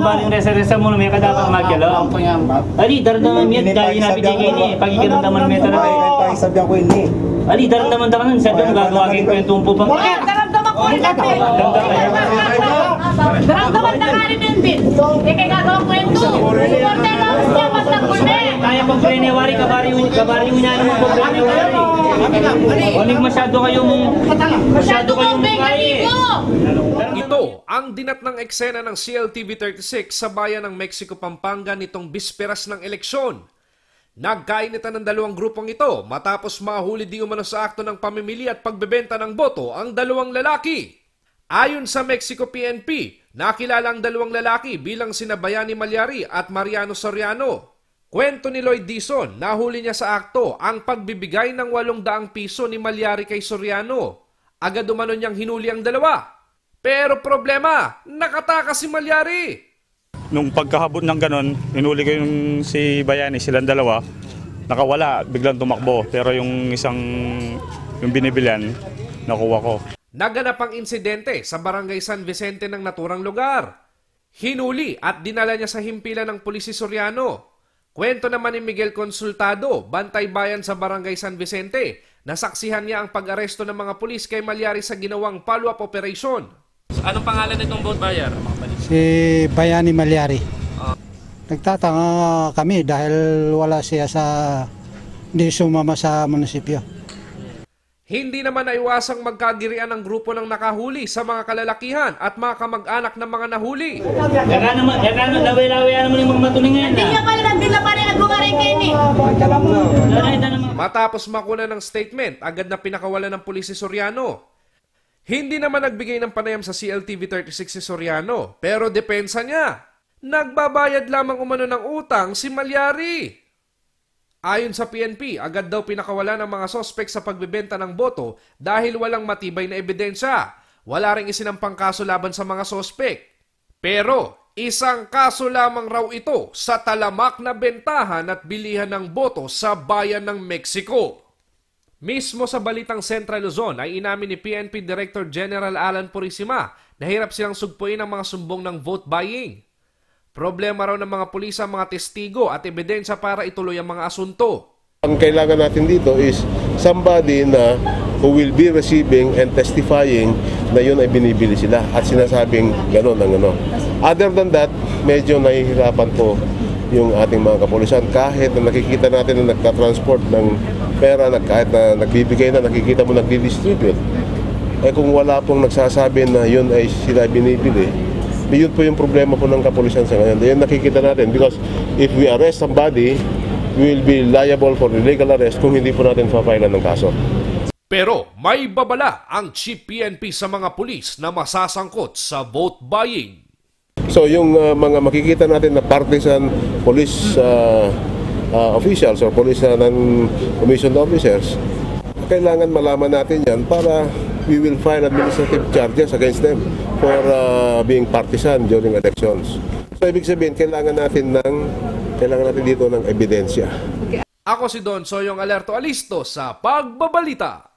naman baling resa-resa mo may kadapang magkalo. Ali, daramdaman mo yan dahil napigigay ni. Pag ikinamdaman mo yan talaga. Paisabyan ko ini. Ali, daramdaman ka nun. Sa doon gagawa kayo kwentong po pa. Daramdaman ko rin natin. Daramdaman na yan din. Eh, kaya gagawang kwento. Supporter lang siya, basta kulne. Kaya pag prenewari, kabari kabari mo na naman po Huwag masyado kayong masyado kayong mukhain. Ito ang dinat ng eksena ng CLTV-36 sa bayan ng Mexico, Pampanga nitong bisperas ng eleksyon. Nagkainitan ng dalawang grupong ito matapos mahuli di umano sa akto ng pamimili at pagbebenta ng boto ang dalawang lalaki. Ayon sa Mexico PNP, nakilala ang dalawang lalaki bilang sina Bayani Malyari at Mariano Soriano. Kwento ni Lloyd Dizon, nahuli niya sa akto ang pagbibigay ng 800 piso ni Malyari kay Soriano. Agad umano niyang hinuli ang dalawa. Pero problema, nakatakas si Malyari. Nung pagkahabot ng ganon, inuli ko yung si Bayani, silang dalawa. Nakawala, biglang tumakbo. Pero yung isang, yung binibilian, nakuha ko. Naganap ang insidente sa barangay San Vicente ng naturang lugar. Hinuli at dinala niya sa himpilan ng pulis si Soriano. Kwento naman ni Miguel Consultado, bantay bayan sa barangay San Vicente, nasaksihan niya ang pag-aresto ng mga pulis kay Malyari sa ginawang follow-up operation. Anong pangalan nitong boat buyer? si Bayani Malyari. Nagtatanga kami dahil wala siya sa hindi sumama sa munisipyo. Hindi naman naiwasang magkagirian ng grupo ng nakahuli sa mga kalalakihan at mga kamag-anak ng mga nahuli. Yaka naman, yaka naman, laway-laway naman yung mga matuling ngayon. Hindi niya pala, hindi na pala nagbumaray kayo ni. Matapos makuna ng statement, agad na pinakawalan ng pulis si Soriano. Hindi naman nagbigay ng panayam sa CLTV 36 si Soriano, pero depensa niya. Nagbabayad lamang umano ng utang si Malyari. Ayon sa PNP, agad daw pinakawala ng mga sospek sa pagbebenta ng boto dahil walang matibay na ebidensya. Wala ring isinampang kaso laban sa mga sospek. Pero isang kaso lamang raw ito sa talamak na bentahan at bilihan ng boto sa bayan ng Mexico. Mismo sa Balitang Central Luzon ay inamin ni PNP Director General Alan Purisima na hirap silang sugpuin ang mga sumbong ng vote buying. Problema raw ng mga pulis ang mga testigo at ebidensya para ituloy ang mga asunto. Ang kailangan natin dito is somebody na who will be receiving and testifying na yun ay binibili sila at sinasabing gano'n ang ano. Other than that, medyo nahihirapan po yung ating mga kapulisan kahit na nakikita natin na nagka-transport ng pera, nag- kahit na nagbibigay na, nakikita mo nagdi-distribute. Eh kung wala pong nagsasabi na yun ay sila binibili, yun po yung problema po ng kapulisan sa ngayon. Yun nakikita natin because if we arrest somebody, we will be liable for illegal arrest kung hindi po natin papailan ng kaso. Pero may babala ang Chief PNP sa mga pulis na masasangkot sa vote buying. So yung uh, mga makikita natin na partisan police uh, uh, officials or police uh, non-commissioned officers, kailangan malaman natin yan para we will file administrative charges against them for uh, being partisan during elections. So ibig sabihin, kailangan natin ng kailangan natin dito ng ebidensya. Ako si Don Soyong Alerto Alisto sa Pagbabalita.